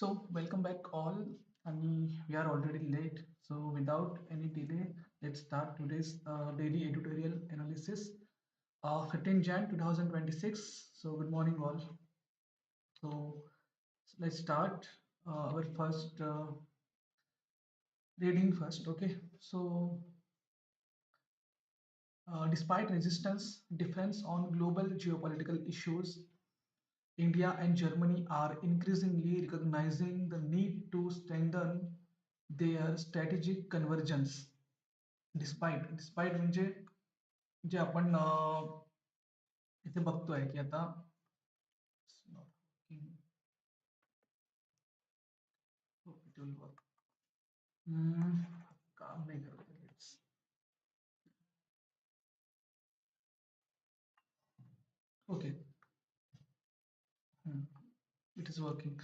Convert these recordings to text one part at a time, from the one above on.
So welcome back all and we are already late. So without any delay, let's start today's uh, daily editorial analysis. Uh, 15 Jan 2026. So good morning all. So let's start uh, our first uh, reading first. Okay. So uh, despite resistance, defense on global geopolitical issues, India and Germany are increasingly recognizing the need to strengthen their strategic convergence. Despite, despite म्हणजे जे आपण अं, इथे बघतोय की आता it's not it is working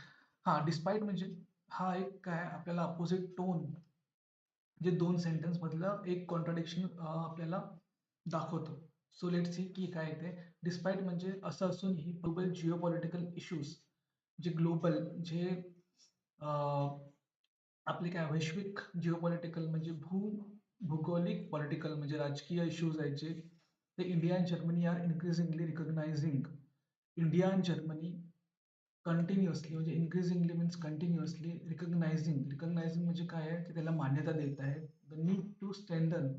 हा despite म्हणजे हा एक काय आपल्याला अपोजिट टोन जे दोन सेंटेन्स मधलं एक कॉन्ट्राडिक्शन आपल्याला दाखवतो. सो लेट सी की काय येते. डिस्पाईट म्हणजे असं असूनही ग्लोबल जिओ पॉलिटिकल इश्यूज जे ग्लोबल जे आपले काय वैश्विक जिओ पॉलिटिकल म्हणजे भू भूगोलिक पॉलिटिकल म्हणजे राजकीय इश्यूज आहेत जे ते India and Germany are increasingly recognising India and Germany continuously म्हणजे इन्क्रीजिंगली मीन्स कंटिन्युअसली रिकग्नायझिंग रिकग्नायझिंग म्हणजे काय आहे? की त्याला मान्यता देत आहे. द नीड टू स्ट्रेंथन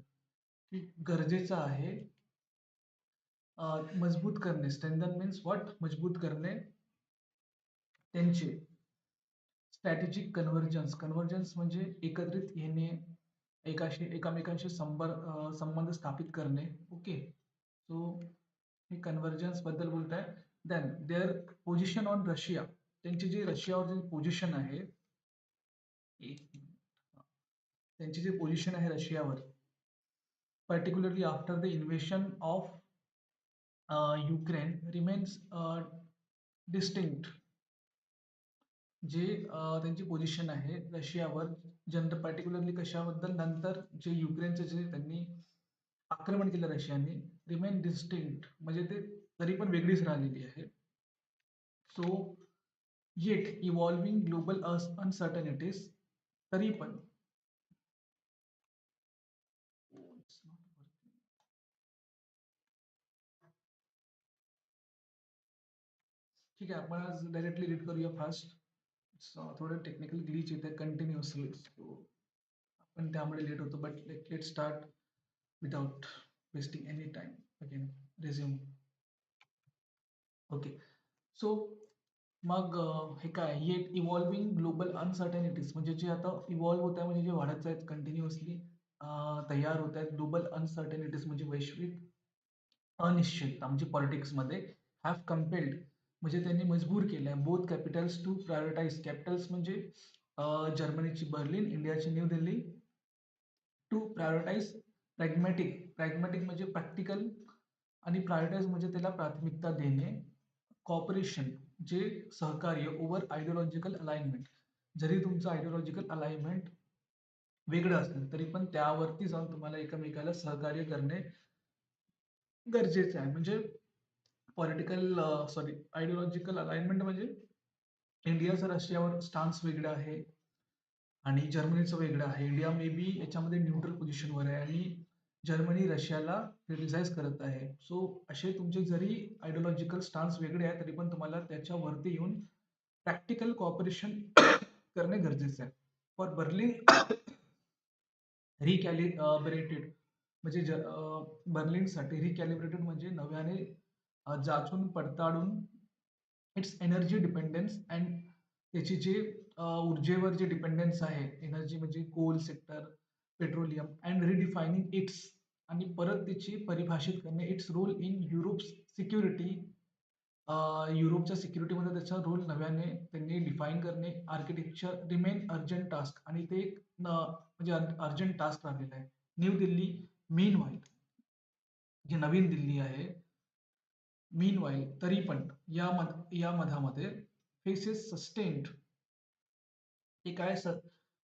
की गरजेचं आहे मजबूत करणे. स्ट्रेंथन मीन्स व्हॉट मजबूत करणे. त्यांचे स्ट्रॅटेजिक कन्व्हर्जन्स कन्व्हर्जन्स म्हणजे एकत्रित येणे एकाशी एकामेकांशी संबर संबंध स्थापित करणे. ओके सो हे कन्व्हर्जन्सबद्दल बोलत आहे then their position on Russia त्यांची जी रशियावर जी पोझिशन आहे त्यांची जी पोझिशन आहे रशियावर particularly after the invasion of Ukraine remains distinct जे त्यांची पोझिशन आहे रशियावर जनरल पर्टिक्युलरली कशाबद्दल नंतर जे युक्रेनचे जे त्यांनी आक्रमण केलं रशियाने रिमेन डिस्टिंक्ट म्हणजे ते तरी पण वेगळीच राहिलेली आहे. So yet evolving global uncertainties तरी पण. ठीक आहे आपण आज डायरेक्टली रीड करूया फास्ट uh, थोडं टेक्निकल ग्लिच येते कंटिन्युअसली आपण त्यामुळे लेट होतो but let let start without wasting any time again resume okay so मग हे काय? हे इव्हॉल्विंग ग्लोबल अनसर्टनिटीज म्हणजे जे आता इव्हॉल्व होत आहे म्हणजे जे वाढत आहेत कंटिन्युअसली तयार होत आहेत ग्लोबल अनसर्टनिटीज म्हणजे वैश्विक अनिश्चितता म्हणजे पॉलिटिक्समध्ये हॅव कम्पेल्ड म्हणजे त्यांनी मजबूर केलं आहे both capitals to prioritise capitals म्हणजे जर्मनीची बर्लिन इंडियाची New Delhi. To prioritise pragmatic pragmatic म्हणजे प्रॅक्टिकल आणि प्रायोरिटाईज म्हणजे त्याला प्राथमिकता देणे. कॉपरेशन जे सहकार्य ओव्हर आयडिओलॉजिकल अलाइनमेंट जरी तुमचं आयडिओलॉजिकल अलाइनमेंट वेगळं असेल तरी पण त्यावरती जाऊन तुम्हाला एकमेकाला सहकार्य करणे गरजेचं आहे. म्हणजे पॉलिटिकल सॉरी आयडिओलॉजिकल अलाइनमेंट म्हणजे इंडियाचं रशियावर स्टान्स वेगळं आहे आणि जर्मनीचं वेगळं आहे. इंडिया मे बी याच्यामध्ये न्यूट्रल पोझिशनवर आहे आणि जर्मनी रशियाला क्रिटिसाइज करत आहे. सो असे तुमचे जरी आयडिओलॉजिकल स्टान्स वेगळे आहे तरी पण तुम्हाला त्याच्यावरती येऊन प्रॅक्टिकल कॉपरेशन करणे गरजेचे आहे. फॉर बर्लिन रिकॅलिब्रेटेड म्हणजे ज बर्लिनसाठी रिकॅलिब्रेटेड म्हणजे नव्याने जाचून पडताळून इट्स एनर्जी डिपेंडन्स अँड त्याची जे ऊर्जेवर जे डिपेंडन्स आहे एनर्जी म्हणजे coal sector petroleum and redefining its आणि परत त्याची परिभाषित करणे. Its role in Europe security युरोपच्या सिक्युरिटीमध्ये त्याचा रोल नव्याने त्यांनी डिफाईन करणे. आर्किटेक्चर रिमेन अर्जंट टास्क आणि ते एक म्हणजे अर्जंट टास्क राहिलेलं आहे. न्यू दिल्ली मेन वाईल जी नवीन दिल्ली आहे मीन वाईल तरी पण या मध या मधामध्ये फेसेस सस्टेन्ड हे काय? Sir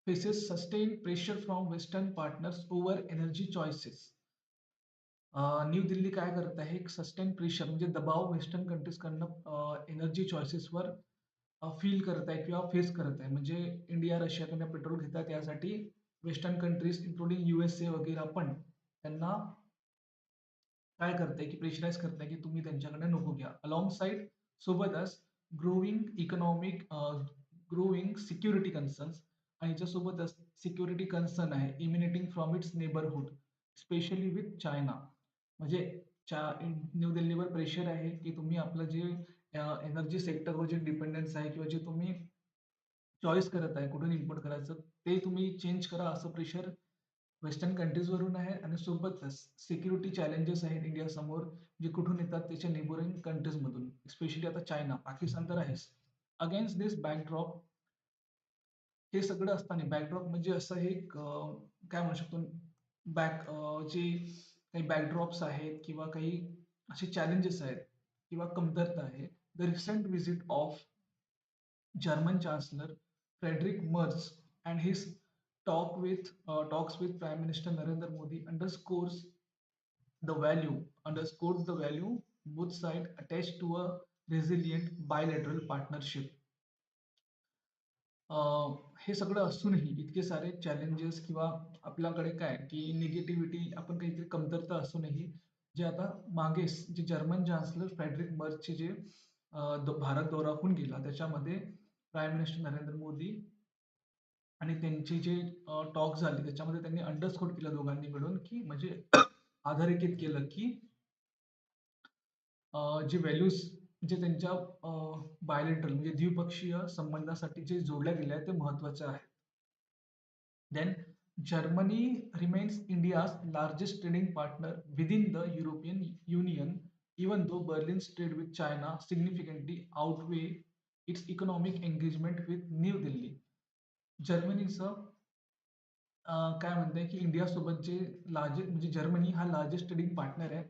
faces sustain pressure from western partners over energy choices New Delhi काय करत आहे एक सस्टेन प्रेशर म्हणजे दबाव वेस्टर्न कंट्रीजकडनं एनर्जी चॉईसेसवर फील करत आहे किंवा फेस करत आहे. म्हणजे इंडिया रशियाकडनं पेट्रोल घेतात यासाठी वेस्टर्न कंट्रीज इन्क्लुडिंग युएसए वगैरे पण त्यांना काय करतंय की प्रेशराईज करतंय की तुम्ही त्यांच्याकडे नको घ्या. अलॉंग साइड सोबतच growing economic growing security concerns आणि याच्यासोबतच सिक्युरिटी कन्सर्न आहे emanating from its neighbourhood specially with China. म्हणजे च्या न्यू दिल्लीवर प्रेशर आहे की तुम्ही आपलं जे एनर्जी सेक्टरवर जे डिपेंडन्स आहे किंवा जे तुम्ही चॉईस करत आहे कुठून इम्पोर्ट करायचं ते तुम्ही चेंज करा असं प्रेशर वेस्टर्न कंट्रीजवरून आहे आणि सोबतच सिक्युरिटी चॅलेंजेस आहेत इंडियासमोर जे कुठून येतात त्याच्या नेबरिंग कंट्रीजमधून स्पेशली आता चायना पाकिस्तान तर आहेच. अगेन्स्ट दिस बॅकड्रॉप हे सगळं असताना बॅकड्रॉप म्हणजे असं हे काय म्हणू शकतो बॅक जे काही बॅकड्रॉप्स आहेत किंवा काही असे चॅलेंजेस आहेत किंवा कमतरता आहे. The recent visit of German chancellor Friedrich Merz and his talk with talks with prime minister Narendra Modi underscores the value underscores the value both side attach to a resilient bilateral partnership हे सगळं असूनही इतके सारे challenges किंवा आपल्याकडे काय की negativity आपण काहीतरी कमतरता असूनही जे आता मागेच जे जर्मन चान्सलर फेडरिक मर्चचे जे भारत दौरा होऊन गेला त्याच्यामध्ये प्राईम मिनिस्टर नरेंद्र मोदी आणि त्यांची जे टॉक झाले त्याच्यामध्ये त्यांनी अंडरस्कोट केलं दोघांनी मिळून की म्हणजे आधारित केलं की जे व्हॅल्यूज जे त्यांच्या बायलेटरल म्हणजे द्विपक्षीय संबंधासाठी जे जोडल्या गेले आहेत ते महत्त्वाचे आहे then Germany remains India's largest trading partner within the European Union even though Berlin trade with China significantly outweigh its economic engagement with New Delhi जर्मनीचं काय म्हणते की इंडियासोबत जे लार्जेस्ट म्हणजे जर्मनी हा लार्जेस्ट ट्रेडिंग पार्टनर आहे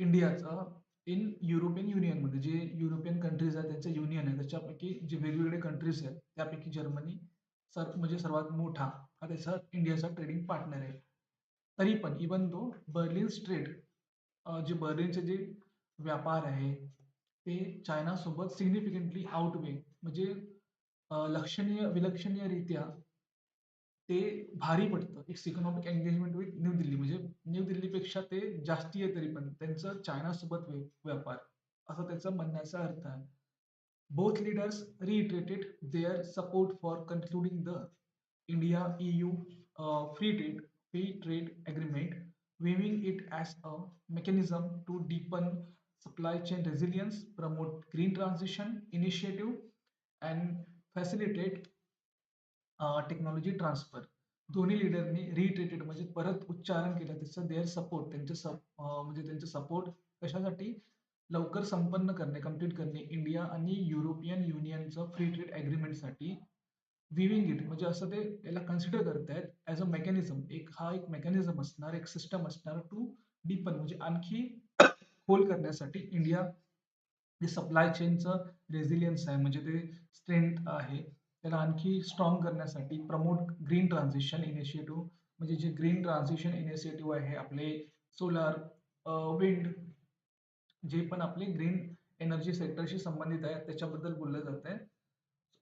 इंडियाचा इन युरोपियन युनियनमध्ये जे युरोपियन कंट्रीज आहेत त्यांचं युनियन आहे त्याच्यापैकी जे वेगवेगळे कंट्रीज आहेत त्यापैकी जर्मनी सर म्हणजे सर्वात मोठा हा त्याचा इंडियाचा ट्रेडिंग पार्टनर आहे. तरी पण इवन तो बर्लिन स्ट्रेट जे बर्लिनचे जे व्यापार आहे ते चायनासोबत सिग्निफिकंटली आउटवे म्हणजे लक्षणीय विलक्षणीयरित्या ते भारी पडतं. Its economic engagement with New Delhi म्हणजे न्यू दिल्लीपेक्षा ते जास्ती आहे तरी पण. त्यांचं चायनासोबत व्यापार. असं त्याचं म्हणण्याचा अर्थ आहे. Both leaders reiterated their support for concluding the India EU free trade free trade agreement viewing it as a mechanism to deepen supply chain resilience promote green transition initiative and facilitate technology transfer दोन्ही लिडरनी retreated म्हणजे परत उच्चारण केलं त्याचं there support त्यांचे सप म्हणजे त्यांचे सपोर्ट कशासाठी? लवकर संपन्न करणे कंप्लीट करणे. इंडिया आणि युरोपियन युनियनचं फ्री ट्रेड ॲग्रीमेंटसाठी विविंग इट म्हणजे असं ते याला कन्सिडर करत आहेत ॲज अ मेकॅनिझम एक हा एक मेकॅनिझम असणार एक सिस्टम असणार टू डीपन म्हणजे आणखी खोल करण्यासाठी इंडिया जे सप्लाय चेनचं रेझिलियन्स आहे म्हणजे ते स्ट्रेंथ आहे. त्याला आणखी स्ट्रॉंग करण्यासाठी प्रमोट ग्रीन ट्रान्झिशन इनिशिएटिव्ह म्हणजे जे ग्रीन ट्रान्झिशन इनिशिएटिव्ह आहे आपले सोलार विंड जे पण आपले ग्रीन एनर्जी सेक्टरशी संबंधित आहे त्याच्याबद्दल बोललं जात आहे.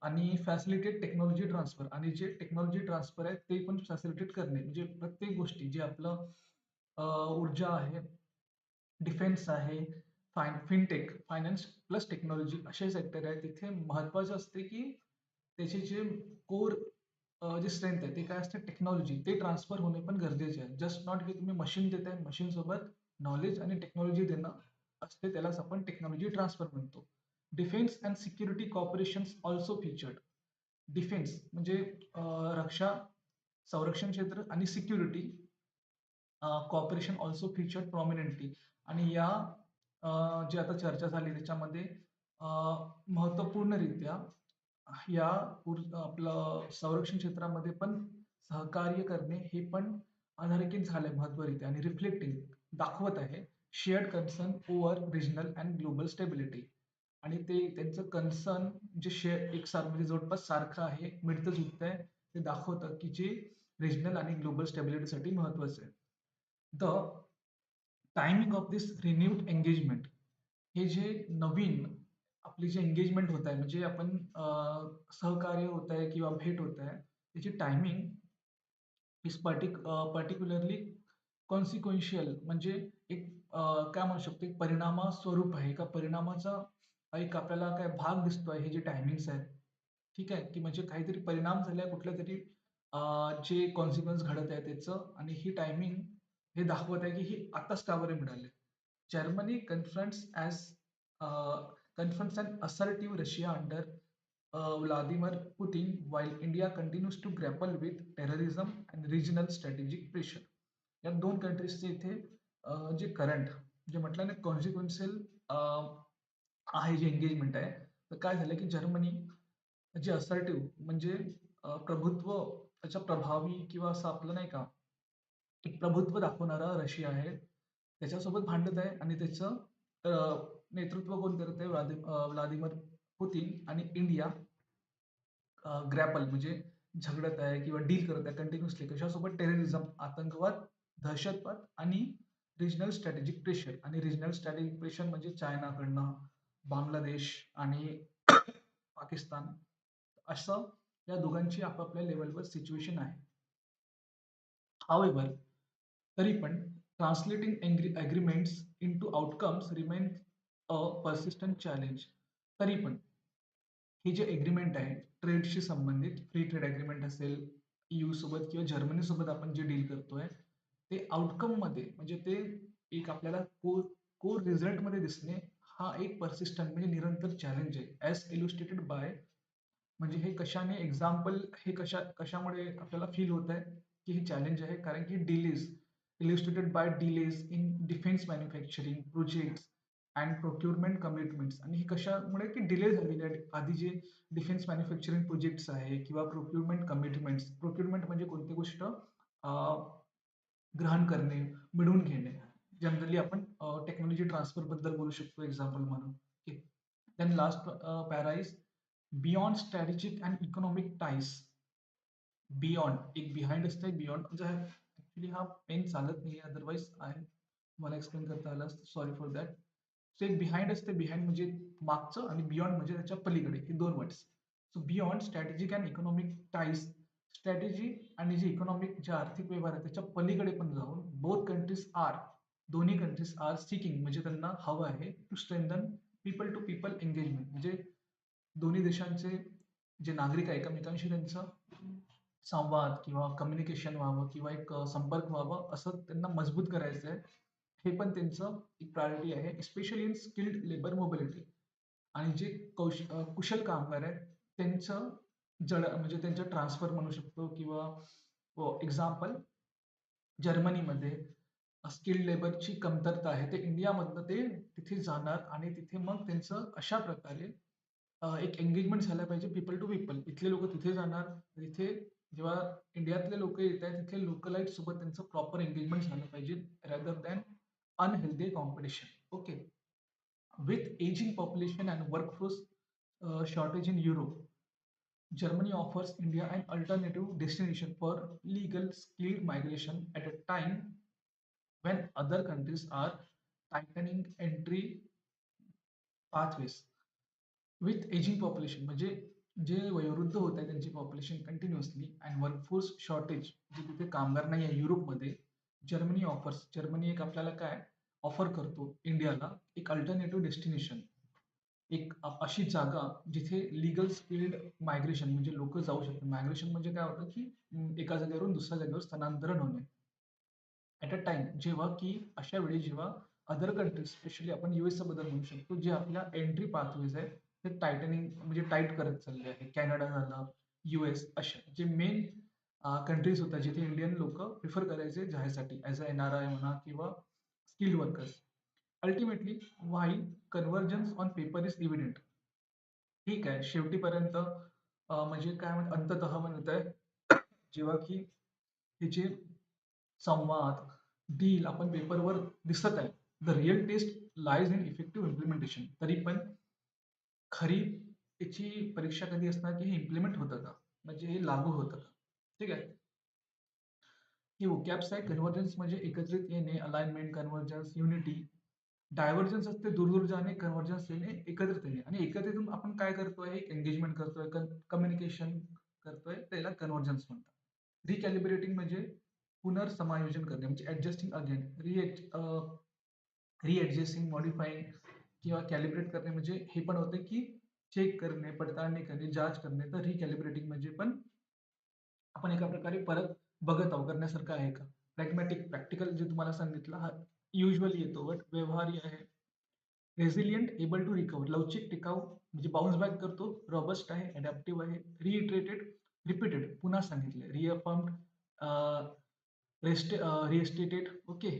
आणि फॅसिलिटेट टेक्नॉलॉजी ट्रान्सफर आणि जे टेक्नॉलॉजी ट्रान्सफर आहे ते पण फॅसिलिटेट करणे. म्हणजे प्रत्येक गोष्टी जे आपलं ऊर्जा आहे डिफेन्स आहे फाय फिनटेक फायनान्स प्लस टेक्नॉलॉजी असे सेक्टर आहे तिथे महत्वाचं असते की त्याचे जे कोर जे स्ट्रेंथ आहे ते काय असते? टेक्नॉलॉजी ते ट्रान्सफर होणे पण गरजेचे आहे. जस्ट नॉट की तुम्ही मशीन देत मशीन सोबत नॉलेज आणि टेक्नॉलॉजी देणं असते. त्यालाच आपण टेक्नॉलॉजी ट्रान्सफर म्हणतो. Defence and security cooperation also featured defence म्हणजे रक्षा संरक्षण क्षेत्र आणि security cooperation also featured prominently आणि या जी आता चर्चा झाली त्याच्यामध्ये महत्त्वपूर्णरित्या या आपलं संरक्षण क्षेत्रामध्ये पण सहकार्य करणे हे पण अधोरेखित झालंय महत्वरित्या आणि रिफ्लेक्टिंग दाखवत आहे. Shared concern over regional and global stability आणि ते त्यांचं कन्सर्न जे शेअर एक सार म्हणजे जवळपास सारखं आहे मिळतं जुळतं आहे ते दाखवतं की जे रिजनल आणि ग्लोबल स्टेबिलिटीसाठी महत्वाचं आहे. The timing of this renewed engagement हे जे नवीन आपली जी एंगेजमेंट होत आहे म्हणजे आपण सहकार्य होत आहे किंवा भेट होत आहे, त्याची टायमिंग इज पर्टिक पर्टिक्युलरली कॉन्सिक्वेन्शियल म्हणजे एक काय म्हणू शकतो एक परिणामा स्वरूप आहे. एका परिणामाचा एक आपल्याला काय भाग दिसतोय हे जे टायमिंग्स आहेत. ठीक आहे, की म्हणजे काहीतरी परिणाम झालाय कुठल्या तरी जे कॉन्सिक्वन्स घडत आहे त्याचं आणि ही टायमिंग हे दाखवत आहे की ही आत्ताच का बरं Germany confronts as confronts an assertive Russia Russia under uh, Vladimir Putin, while India continues to grapple with terrorism and regional strategic pressure. या दोन कंट्रीजचे इथे uh, जे करंट जे म्हटलं ना कॉन्सिक्वेन्शियल uh, आहे जे एंगेजमेंट आहे तर काय झालं की जर्मनी जे असर्टिव्ह म्हणजे uh, प्रभुत्व त्याच्या प्रभावी किंवा असं आपलं नाही का एक प्रभुत्व दाखवणारा रशिया आहे त्याच्यासोबत भांडत आहे आणि त्याचं नेतृत्व कोण करत आहे व्लादिमीर पुतीन आणि इंडिया ग्रॅपल म्हणजे झगडत आहे किंवा डील करत आहे कंटिन्युअसली कशासोबत? टेररिझम, आतंकवाद, दहशतवाद आणि रिजनल स्ट्रॅटेजिक प्रेशर आणि रिजनल स्ट्रॅटेजिक प्रेशर म्हणजे चायनाकडनं, बांगलादेश आणि पाकिस्तान. असं या दोघांची आपापल्या लेवलवर सिच्युएशन आहे. हावेवर तरी पण translating agreements into outcomes remain a persistent challenge. तरी पण हे जे एग्रीमेंट आहे ट्रेडशी संबंधित फ्री ट्रेड एग्रीमेंट असेल, यू सोबत किंवा जर्मनी सोबत आपण जे डील करतोय, ते आउटकममध्ये म्हणजे ते एक आपल्याला कोर कोर रिझल्टमध्ये दिसणे हा एक पर्सिस्टंट म्हणजे निरंतर चॅलेंज आहे. ॲज इलुस्टेटेड बाय म्हणजे हे कशाने एक्झाम्पल हे कशा कशामुळे आपल्याला फील होत आहे, की हे चॅलेंज आहे कारण की delays illustrated by delays in defence manufacturing projects and procurement commitments आणि हे कशामुळे की डिले झालेले आहे. आधी जे डिफेन्स मॅन्युफॅक्चरिंग प्रोजेक्ट्स आहे किंवा प्रोक्युरमेंट कमिटमेंट्स प्रोक्युरमेंट म्हणजे कोणती गोष्ट ग्रहण करणे, मिळवून घेणे. जनरली आपण टेक्नॉलॉजी ट्रान्सफरबद्दल बोलू शकतो एक्झाम्पल म्हणून. Then last para is para is beyond strategic and economic ties. Beyond एक बिहाइंड असते बियॉन्ड म्हणजे ॲक्चुअली हा पेन चालत नाही अदरवाईज आहे मला एक्सप्लेन करता आला सॉरी फॉर दॅट. सो एक बिहाइंड असते. बिहाइंड म्हणजे मागचं आणि बियॉन्ड म्हणजे त्याच्या पलीकडे. हे दोन words. So beyond strategic and economic ties strategy आणि जे इकॉनॉमिक जे आर्थिक व्यवहार आहे त्याच्या पलीकडे पण जाऊन बोथ कंट्रीज आर दोन्ही कंट्रीज आर सिकिंग म्हणजे त्यांना हवं आहे to strengthen people to people engagement म्हणजे दोन्ही देशांचे जे नागरिक आहे एकमेकांशी त्यांचा संवाद किंवा कम्युनिकेशन व्हावं किंवा एक संपर्क व्हावं असं त्यांना मजबूत करायचं आहे. हे पण त्यांचं एक प्रायोरिटी आहे. Specially in skilled labour mobility आणि जे कौश कुशल कामगार आहेत त्यांचं जड म्हणजे त्यांचं ट्रान्सफर म्हणू शकतो किंवा एक्झाम्पल जर्मनीमध्ये स्किल्ड लेबरची कमतरता आहे. ते इंडियामधनं ते तिथे जाणार आणि तिथे मग त्यांचं अशा प्रकारे एक एंगेजमेंट झालं पाहिजे पीपल टू पीपल. इथले लोक तिथे जाणार. तिथे जेव्हा इंडियातले लोक येत आहेत, तिथे लोकलाईट सोबत त्यांचं प्रॉपर एंगेजमेंट झालं पाहिजे rather than unhealthy competition. Okay. With aging population and workforce uh, shortage in Europe, Germany offers India an alternative destination for legal skilled migration at a time when other countries are tightening entry pathways. With aging population म्हणजे जे वयोवृद्ध होत आहे त्यांची population continuously and workforce shortage जे तिथे कामगार नाही आहे युरोपमध्ये जर्मनी ऑफर्स जर्मनी एक आपल्याला काय ऑफर करतो? इंडियाला एक अल्टरनेटिव्ह डेस्टिनेशन एक अशी जागा जिथे लिगल स्किल्ड मायग्रेशन म्हणजे लोक जाऊ शकतात. मायग्रेशन म्हणजे काय होतं की एका जागेवरून दुसऱ्या जागेवर स्थानांतरण होणे. ॲट अ टाइम जेव्हा की अशा वेळी जेव्हा अदर कंट्रीज स्पेशली आपण युएसचा बद्दल म्हणू शकतो जे आपल्या एंट्री पाथवेज आहे ते टायटनिंग म्हणजे टाईट करत चालले आहे. कॅनडा झालं युएस अशा. जे मेन कंट्रीज होत्या जिथे इंडियन लोक प्रिफर करायचे जाण्यासाठी as a N R I म्हणा किंवा skilled workers ultimately why convergence on paper is evident ठीक आहे शेवटीपर्यंत म्हणजे काय म्हणत अंततः म्हणत आहे जेव्हा की तिचे संवाद डील आपण पेपरवर दिसत आहे the real test lies in effective implementation तरी पण खरी याची परीक्षा कधी असणार की हे इम्प्लिमेंट होतं का? म्हणजे हे लागू होतं का? ठीक आहे? हे ओकॅप्स आहे कन्व्हर्जन्स म्हणजे एकत्रित येणे अलाइनमेंट कन्व्हर्जन्स युनिटी डायव्हर्जन्स असते दूर दूर जाणे कन्व्हर्जन्स येणे एकत्रित येणे. आणि एकत्रितून आपण काय करतोय? एंगेजमेंट करतोय कम्युनिकेशन करतोय त्याला कन्व्हर्जन्स म्हणतात. रिकॅलिब्रेटिंग म्हणजे पुनर्समायोजन करणे म्हणजे ऍडजस्टिंग अगेन रिएट रिएडजस्टिंग मॉडिफाईंग किंवा कॅलिब्रेट करणे म्हणजे हे पण होते की चेक करणे पडताळणी करणे जांच करणे. तर रिकॅलिब्रेटिंग म्हणजे पण आपण एका प्रकारे परत बघत आहोत करण्यासारखं आहे का? प्रॅग्मॅटिक प्रॅक्टिकल जे तुम्हाला सांगितलं हा युजली येतो बट व्यवहारी आहे. रेझिलियंट एबल टू रिकवर लवचिक टिकाऊ म्हणजे बाउन्स बॅक करतो रॉबस्ट आहे अडॅप्टिव्ह आहे रिइटरेटेड रिपीटेड पुन्हा सांगितले रिअफर्म्ड रेस्ट रिएस्टेटेड ओके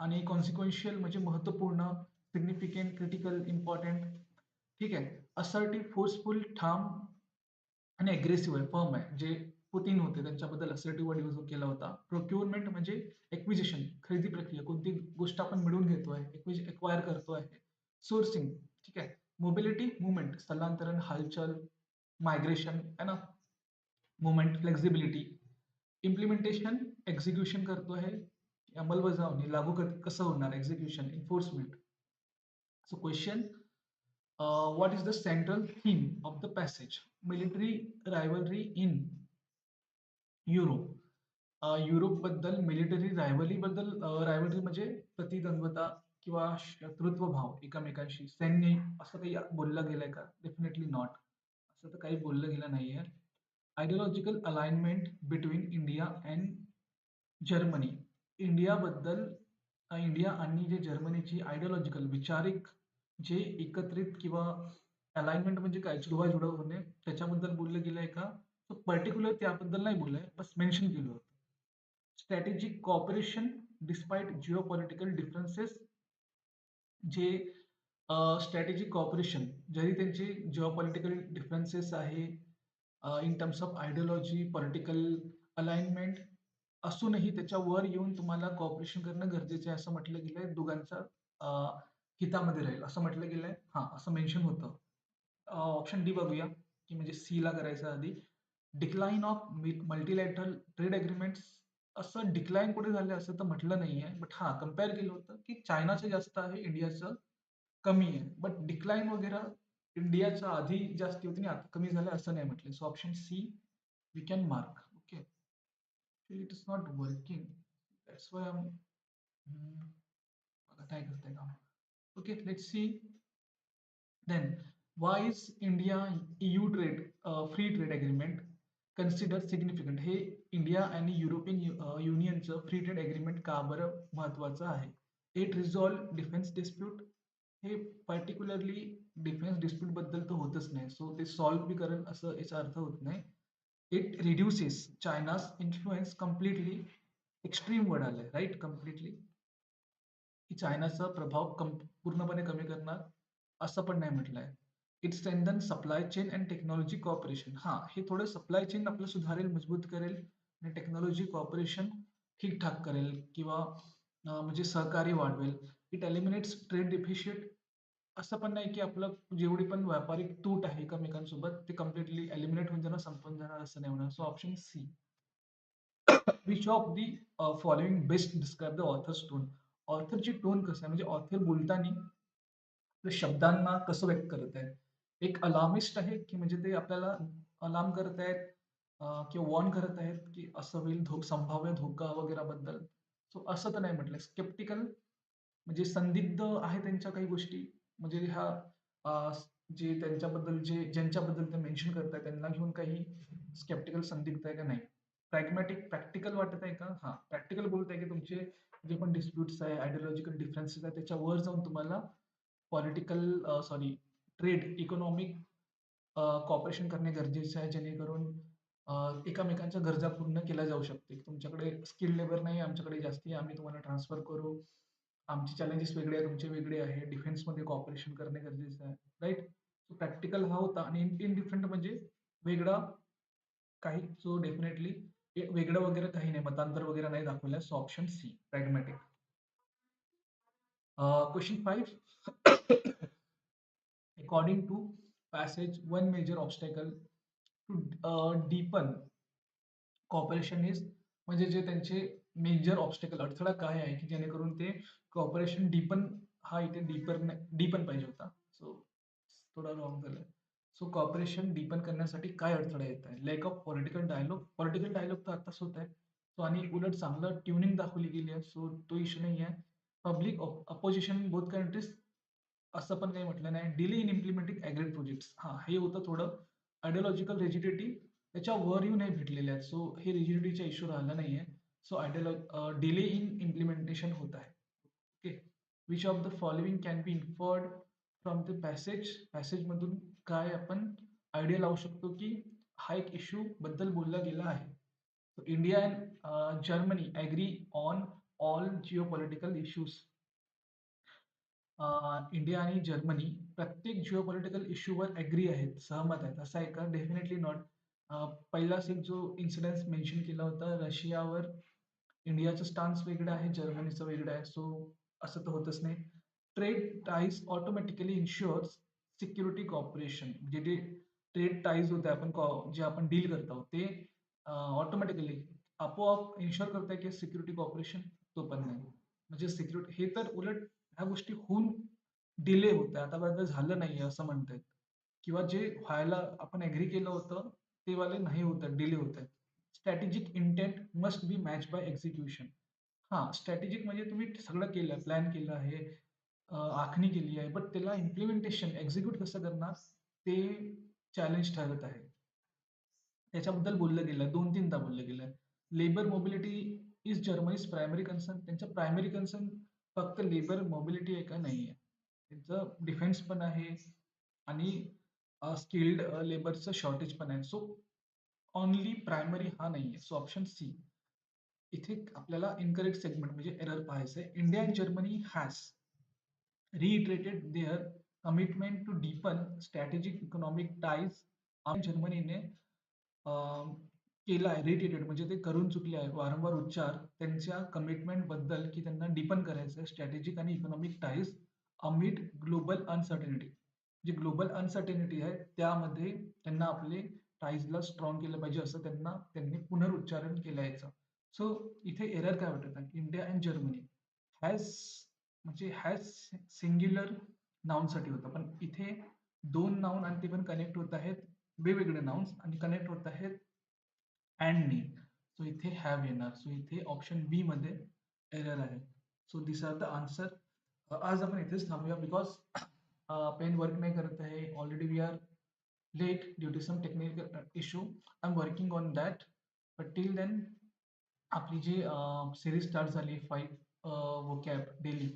आणि कॉन्सिक्वेन्शियल म्हणजे महत्त्वपूर्ण सिग्निफिकेंट क्रिटिकल इम्पॉर्टंट ठीक आहे. असर्टिव्ह फोर्सफुल ठाम आणि अग्रेसिव्ह आहे फर्म आहे. जे पुतीन होते. त्यांच्याबद्दल असर्टिव्ह वर्ड यूज केला होता. प्रोक्युअरमेंट म्हणजे एक्विजिशन खरेदी प्रक्रिया. कोणती गोष्ट आपण मिळवून घेतोय एक्वायर करतो आहे सोर्सिंग ठीक आहे. मोबिलिटी मुवमेंट स्थलांतरण हालचाल मायग्रेशन है ना? मुवमेंट फ्लेक्झिबिलिटी इम्प्लिमेंटेशन एक्झिक्युशन करतो आहे अंमलबजावणी लागू कसं होणार? Execution enforcement so question what is the central theme of the passage military rivalry in Europe. युरोपबद्दल military rivalry बद्दल रायव्हली म्हणजे प्रतिद्वंद्वता किंवा शत्रुत्व भाव एकमेकांशी. सैन्य असं काही बोललं गेलंय का? डेफिनेटली नॉट असं तर काही बोललं गेलं नाहीये. Ideological alignment between India and Germany इंडियाबद्दल India आणि जे जर्मनीची आयडिओलॉजिकल विचारिक जे एकत्रित किंवा अलाइनमेंट म्हणजे काय? जुळवाजुळव होणे त्याच्याबद्दल बोललं गेलंय का? तो पर्टिक्युलर त्याबद्दल नाही बोललंय बस मेन्शन केलं होतं. Strategic cooperation despite geopolitical differences जे स्ट्रॅटेजिक कॉपरेशन जरी त्यांचे जिओ पॉलिटिकल डिफरन्सेस आहे in terms of ideology political alignment असूनही त्याच्यावर येऊन तुम्हाला कॉपरेशन करणं गरजेचं आहे असं म्हटलं गेलंय दोघांचा हितामध्ये राहील. असं म्हटलं गेलंय हा असं मेन्शन होतं. ऑप्शन डी बघूया की म्हणजे सी ला करायचं आधी. Decline of multilateral trade agreements असं डिक्लाइन कुठे झालं असं तर म्हटलं नाही आहे बट हा कम्पेअर केलं होतं की चायनाचं जास्त आहे इंडियाचं कमी आहे. बट डिक्लाइन वगैरे इंडियाच्या आधी जास्ती होती आणि आता कमी झालं असं नाही म्हटलं so option C we can mark okay it is not working that's why काय करताय काम. Okay let's see. Then why is india eu trade uh, free trade consider significant हे इंडिया आणि युरोपियन युनियनचं फ्री ट्रेड एग्रीमेंट का बरं महत्वाचं आहे? इट रिझॉल्व डिफेन्स डिस्प्यूट हे पर्टिक्युलरली डिफेन्स डिस्प्यूटबद्दल तर होतच नाही. सो ते सॉल्व्ह बी करेल असं याचा अर्थ होत नाही. It reduces China's influence completely extreme word आलंय राईट कम्प्लिटली की चायनाचा प्रभाव कम पूर्णपणे कमी करणार असं पण नाही म्हटलंय. It strengthen supply chain and technology cooperation हा हे थोडं सप्लाय चेन आपलं सुधारेल मजबूत करेल आणि टेक्नॉलॉजी कॉपरेशन ठीकठाक करेल किंवा म्हणजे सहकार्य वाढवेल. इट एलिमिनेट्स ट्रेड डिफिशिएट असं पण नाही की आपलं जेवढी पण व्यापारिक तूट आहे एकमेकांसोबत ते कम्प्लिटली एलिमिनेट होऊन जाणार संपून जाणार असं नाही होणार. So option C which of the following best describe the author's tone ऑथरची tone कसं आहे? म्हणजे ऑथर बोलताना शब्दांना कसं व्यक्त करत आहे? एक अलार्मिस्ट आहे की म्हणजे ते आपल्याला अलार्म करत आहेत किंवा वॉर्न करत आहेत की असं होईल धोक संभाव्य धोका वगैरे बद्दल सो असं तर नाही म्हटलं. स्केप्टिकल म्हणजे संदिग्ध आहे त्यांच्या काही गोष्टी. म्हणजे ह्या जे त्यांच्याबद्दल जे ज्यांच्याबद्दल ते मेन्शन करत आहेत त्यांना घेऊन काही स्केप्टिकल संदिग्ध आहे का नाही? प्रॅग्मॅटिक प्रॅक्टिकल वाटत आहे का? हा प्रॅक्टिकल बोलत आहे की तुमचे जे पण डिस्प्युट्स आहे आयडिओलॉजिकल डिफरन्सेस आहे त्याच्यावर जाऊन तुम्हाला political sorry trade economic cooperation करणे गरजेचे आहे जेणेकरून एकामेकांच्या गरजा पूर्ण केल्या जाऊ शकते. तुमच्याकडे स्किल लेबर नाही आमच्याकडे जास्ती आम्ही तुम्हाला ट्रान्सफर करू. आमचे चॅलेंजेस वेगळे आहे तुमचे वेगळे आहे. डिफेन्समध्ये कॉपरेशन करणे गरजेचं आहे. राईट सो प्रॅक्टिकल हा होता. आणि इन डिफरंट म्हणजे वेगळा काही जो डेफिनेटली वेगळं वगैरे काही नाही. मतांतर वगैरे नाही दाखवलं. So option C pragmatic question five according to passage one major obstacle to deepen cooperation is म्हणजे जे त्यांचे मेजर ऑब्स्टेकल अडथळा काय आहे की जेणेकरून ते कॉपरेशन डीपन हा इथे डीपर डी पण पाहिजे होता. सो थोडा रॉंग झालं सो कॉपरेशन डीपन करण्यासाठी काय अडथळा येत आहे lack of political dialogue political dialogue तर आताच होत आहे. सो आणि उलट चांगलं ट्युनिंग दाखवली गेली आहे. सो तो इश्यू नाही आहे पब्लिक अपोजिशन बोथ कंट्रीज असं पण काही म्हटलं नाही. Delay in implementing agreed projects हा हे होतं थोडं आयडिओलॉजिकल रेजिडिटी त्याच्या वर येऊ नाही भेटलेले आहेत. सो हे रिजिडिटीचा इश्यू राहिला नाही आहे सो आयडिओलॉ डिले इन इम्प्लिमेंटेशन होत आहे. Okay which of the following can be inferred from the passage पॅसेजमधून काय आपण आयडिया लावू शकतो की हा एक इश्यू बद्दल बोलला गेला आहे. India and Germany agree on all geopolitical issues India आणि जर्मनी प्रत्येक जिओ पॉलिटिकल इश्यूवर ॲग्री आहेत सहमत आहेत. असं आहे का? डेफिनेटली नॉट पहिलाच एक जो इन्सिडन्स मेन्शन केला होता रशियावर इंडियाचं स्टान्स वेगळं आहे जर्मनीचं वेगळं आहे. सो असं तर होतच नाही. Trade ties automatically ensures security cooperation म्हणजे जे ट्रेड टाईज होते आपण कॉ जे आपण डील करतो ते ऑटोमॅटिकली आपोआप इन्शुअर करताय की सिक्युरिटी कॉपरेशन तो पण नाही. म्हणजे सिक्युरिटी हे तर उलट ह्या गोष्टी होऊन डिले होत आहे आतापर्यंत झालं नाही असं म्हणतायत किंवा जे व्हायला आपण एग्री केलं होतं ते वाले नाही होत आहेत डिले होत आहेत. Strategic intent must be match by execution हां स्ट्रॅटेजिक म्हणजे तुम्ही सगळं केलं प्लॅन केलं आहे आखणी केली आहे बट त्याला इम्प्लिमेंटेशन एक्झिक्यूट कसं करणार ते चॅलेंज ठरत आहे. त्याच्याबद्दल बोललं गेलं दोन तीनदा बोललं गेलं. Labour mobility is Germany's primary concern त्यांचं प्रायमरी कन्सर्न फक्त लेबर मोबिलिटी आहे का? नाही आहे. त्यांचं डिफेन्स पण आहे आणि स्किल्ड लेबरचं शॉर्टेज पण आहे. सो ओनली प्रायमरी हा नाही आहे. सो ऑप्शन सी इथे आपल्याला इनकरेक्ट सेगमेंट म्हणजे एरर पाहायचं आहे. India and Germany has reiterated their commitment to deepen strategic economic ties जर्मनीने केला आहे रिटेटेड म्हणजे ते करून चुकले आहे. वारंवार उच्चार त्यांच्या कमिटमेंटबद्दल की त्यांना डिपन करायचं आहे स्ट्रॅटेजिक आणि economic ties amid global uncertainty जी ग्लोबल अनसर्टेनिटी आहे त्यामध्ये त्यांना आपले टाईजला स्ट्रॉंग केलं पाहिजे असं त्यांना त्यांनी पुनरुच्चारण केलं याचं सो इथे एरर काय वाटत आहे इंडिया अँड जर्मनी हॅज म्हणजे हॅज सिंग्युलर नाऊनसाठी होतं. पण इथे दोन नाऊन आणि ते पण कनेक्ट होत आहेत वेगवेगळे नाउन्स आणि कनेक्ट होत आहेत अँडनी सो इथे हॅव येणार. सो इथे ऑप्शन बी मध्ये एरर आहे. So this are the answer आज आपण इथेच थांबूया बिकॉज़ पेन वर्क नाही करत आहे. Already we are late due to some technical issue I am working on that but till then आपली जी सिरीज स्टार्ट झाली फाईव्ह वोकॅब डेली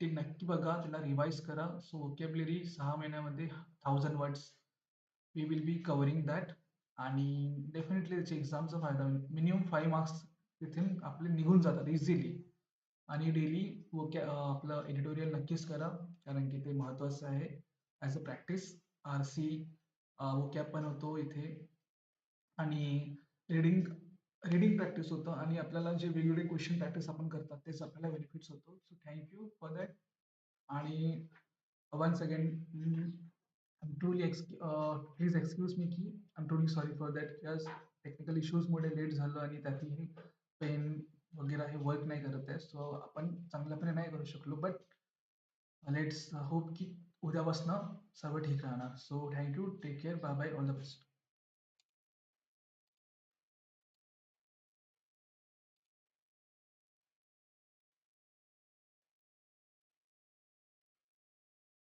ती नक्की बघा. त्याला रिवाईज करा. सो वो वोकॅबलरी सहा महिन्यामध्ये thousand words we will be covering that आणि डेफिनेटली त्याचे एक्झामचा फायदा मिनिमम फाईव्ह मार्क्स तिथे आपले निघून जातात इझिली आणि डेली वोकॅ आपलं एडिटोरियल नक्कीच करा कारण की ते महत्त्वाचं आहे. As a practice R C vocab पण होतो इथे. आणि रीडिंग रीडिंग प्रॅक्टिस होतं आणि आपल्याला जे वेगवेगळे क्वेश्चन प्रॅक्टिस आपण करतात तेच आपल्याला बेनिफिट्स होतो. So thank you for that आणि once again I'm truly ex please excuse me की I'm truly sorry sorry for that yes technical इश्यूजमुळे late झालं आणि त्यातही पेन वगैरे हे वर्क नाही करत आहे. सो आपण चांगल्यापणे नाही करू शकलो बट लेट्स होप की उद्यापासनं सर्व ठीक राहणार. So thank you take care bye bye all the best